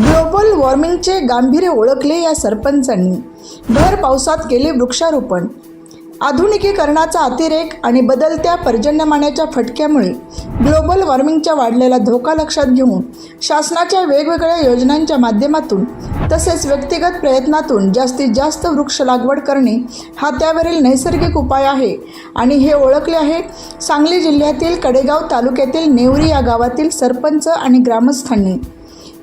Global वॉर्मिंगचे गांभीर्य ओळखले या सरपंचांनी. भर पावसात केले वृक्षारोपण. आधुनिकीकरणाचा अतिरेक आणि बदलत्या पर्जन्यमानाच्या फटक्यामुळे ग्लोबल वॉर्मिंगच्या वाढलेला धोका लक्षात घेऊन शासनाच्या वेगवेगळ्या योजनांच्या माध्यमातून तसेच व्यक्तिगत प्रयत्नातून जास्तीत जास्त वृक्ष लागवड करणे हा त्यावरील नैसर्गिक उपाय आहे आणि हे ओळखले आहे सांगली जिल्ह्यातील कडेगाव तालुक्यातील नेवरी या गावातील सरपंच आणि ग्रामस्थांनी.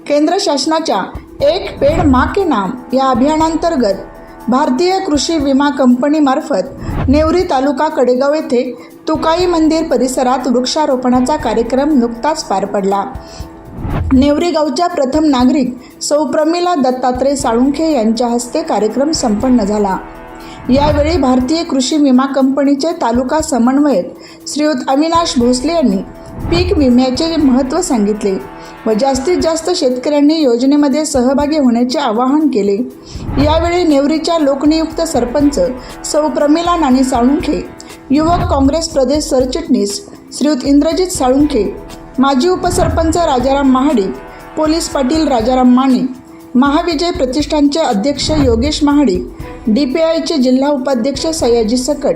केंद्र शासनाच्या एक पेड मा के नाम या अभियानांतर्गत भारतीय कृषी विमा कंपनीमार्फत नेवरी तालुका कडेगाव येथे तुकाई मंदिर परिसरात वृक्षारोपणाचा कार्यक्रम नुकताच पार पडला. नेवरी गावच्या प्रथम नागरिक सौ प्रमिला दत्तात्रय साळुंखे यांच्या हस्ते कार्यक्रम संपन्न झाला. यावेळी भारतीय कृषी विमा कंपनीचे तालुका समन्वयक श्रीयुत अविनाश भोसले यांनी पीक विम्याचे महत्त्व सांगितले व जास्तीत जास्त शेतकऱ्यांनी योजनेमध्ये सहभागी होण्याचे आवाहन केले. यावेळी नेवरीच्या लोकनियुक्त सरपंच सौ प्रमिला नानी साळुंखे युवक काँग्रेस प्रदेश सरचिटणीस श्रीयुत इंद्रजित साळुंखे माजी उपसरपंच राजाराम महाडिक पोलीस पाटील राजाराम माने महाविजय प्रतिष्ठानचे अध्यक्ष योगेश महाडिक डी पी आयचे जिल्हा उपाध्यक्ष सयाजी सकट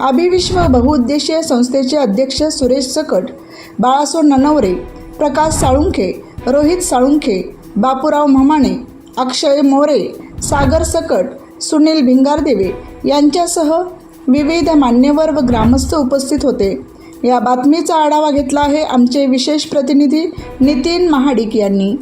अभिविश्व बहुउद्देशीय संस्थेचे अध्यक्ष सुरेश सकट बाळासो ननवरे प्रकाश साळुंखे रोहित साळुंखे बापूराव म्हमाणे अक्षय मोरे सागर सकट सुनील भिंगारदेवे यांच्यासह विविध मान्यवर व ग्रामस्थ उपस्थित होते. या बातमीचा आढावा घेतला आहे आमचे विशेष प्रतिनिधी नितीन महाडिक यांनी.